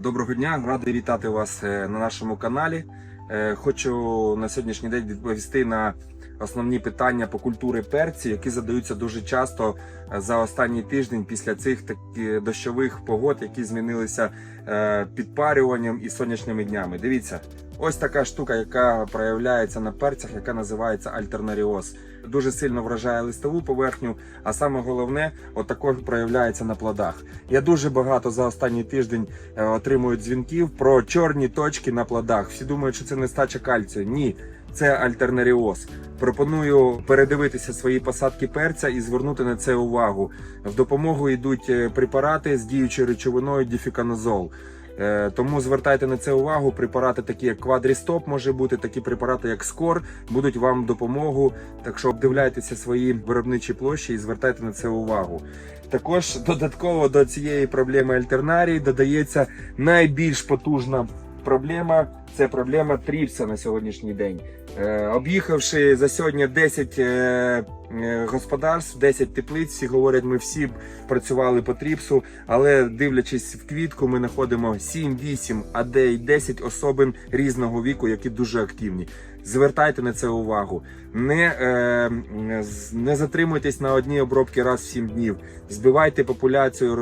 Доброго дня, радий вітати вас е, на нашому каналі. Е, Хочу на сьогоднішній день відповісти на основні питання по культури перці, які задаються дуже часто е, за останній тиждень після цих таких дощових погод, які змінилися підпарюванням і сонячними днями. Дивіться, ось така штука, яка проявляється на перцях, яка називається альтернаріоз. Дуже сильно вражає листову поверхню, а саме головне, от проявляється на плодах. Я дуже багато за останній тиждень е, отримую дзвінків про чорні точки на плодах. Всі думають, що це нестача кальцію. Ні, це альтернаріоз. Пропоную передивитися свої посадки перця і звернути на це увагу. В допомогу йдуть е, препарати з діючою речовиною діфіканозол. Е, Тому звертайте на це увагу. Препарати, такі як Квадрістоп, може бути, такі препарати, як Скор, будуть вам допомогу. Так що обдивляйтеся свої виробничі площі і звертайте на це увагу. Також додатково до цієї проблеми альтернарії додається найбільш потужна проблема це проблема тріпса на сьогоднішній день. Е, об'їхавши за сьогодні 10 е, е, господарств, 10 теплиць, всі говорять, ми всі працювали по тріпсу, але дивлячись в квітку, ми знаходимо 7, 8, а де й 10 особин різного віку, які дуже активні. Звертайте на це увагу. Не, не затримуйтесь на одній обробці раз в 7 днів. Збивайте популяцію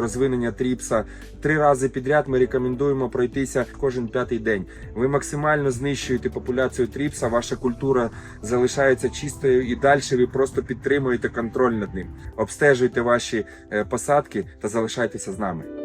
розвинення тріпса. Три рази підряд ми рекомендуємо пройтися кожен п'ятий день. Ви максимально знищуєте популяцію тріпса, ваша культура залишається чистою і далі ви просто підтримуєте контроль над ним. Обстежуйте ваші е, посадки та залишайтеся з нами.